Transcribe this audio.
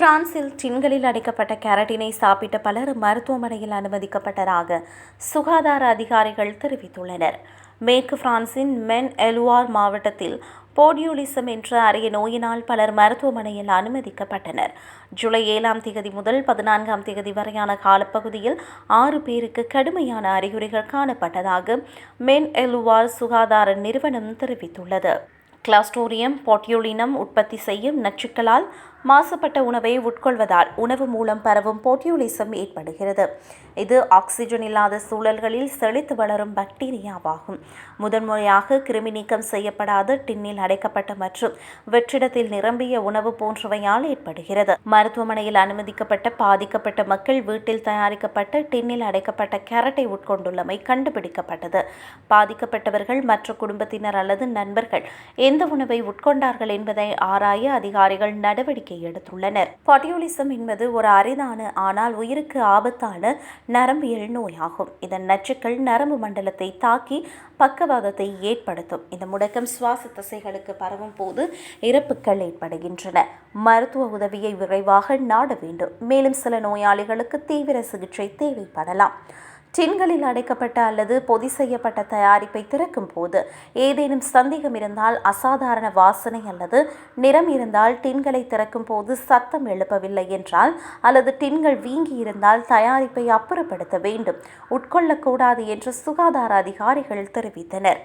பிரான்சில் டின்களில் அடைக்கப்பட்ட கேரட்டினை சாப்பிட்ட பலர் மருத்துவமனையில் அனுமதிக்கப்பட்டதாக சுகாதார அதிகாரிகள் தெரிவித்துள்ளனர். மேற்கு பிரான்சின் மென் எலுவார் மாவட்டத்தில் போடியோலிசம் என்ற அரிய நோயினால் பலர் மருத்துவமனையில் அனுமதிக்கப்பட்டனர். ஜூலை ஏழாம் தேதி முதல் பதினான்காம் தேதி வரையான காலப்பகுதியில் ஆறு பேருக்கு கடுமையான அறிகுறிகள் காணப்பட்டதாக மென் எலுவார் சுகாதார நிறுவனம் தெரிவித்துள்ளது. கிளாஸ்டோரியம் போட்டியோலினம் உற்பத்தி செய்யும் நச்சுக்களால் மாசுபட்ட உணவை உட்கொள்வதால் உணவு மூலம் பரவும் போட்டியோலிசம் ஏற்படுகிறது. இது ஆக்சிஜன் இல்லாத சூழல்களில் செழித்து வளரும் பாக்டீரியாவாகும். முதன்முறையாக கிருமி நீக்கம் செய்யப்படாத டின்னில் அடைக்கப்பட்ட மற்றும் வெற்றிடத்தில் நிரம்பிய உணவு போன்றவையால் ஏற்படுகிறது. மருத்துவமனையில் அனுமதிக்கப்பட்ட பாதிக்கப்பட்ட மக்கள் வீட்டில் தயாரிக்கப்பட்ட டின்னில் அடைக்கப்பட்ட கேரட்டை உட்கொண்டுள்ளமை கண்டுபிடிக்கப்பட்டது. பாதிக்கப்பட்டவர்கள் மற்ற குடும்பத்தினர் அல்லது நண்பர்கள் எந்த உணவை உட்கொண்டார்கள் என்பதை ஆராய அதிகாரிகள் நடவடிக்கை எடுத்துள்ளனர். பாட்டியோலிசம் என்பது ஒரு அரிதான ஆனால் உயிருக்கு ஆபத்தான நரம்பியல் நோயாகும். இதன் நச்சுக்கள் நரம்பு மண்டலத்தை தாக்கி பக்கவாதத்தை ஏற்படுத்தும். இந்த முடக்கம் சுவாச தசைகளுக்கு பரவும் போது இறப்புகள் ஏற்படுகின்றன. மருத்துவ உதவியை விரைவாக நாட வேண்டும். மேலும் சில நோயாளிகளுக்கு தீவிர சிகிச்சை தேவைப்படலாம். டின்களில் அடைக்கப்பட்ட அல்லது பொதி செய்யப்பட்ட தயாரிப்பை திறக்கும் போது ஏதேனும் சந்தேகம் இருந்தால் அசாதாரண வாசனை அல்லது நிறம் இருந்தால் டின்களை திறக்கும் போது சத்தம் எழுப்பவில்லை என்றால் அல்லது டின்கள் வீங்கி இருந்தால் தயாரிப்பை அப்புறப்படுத்த வேண்டும். உட்கொள்ளக்கூடாது என்று சுகாதார அதிகாரிகள் தெரிவித்தனர்.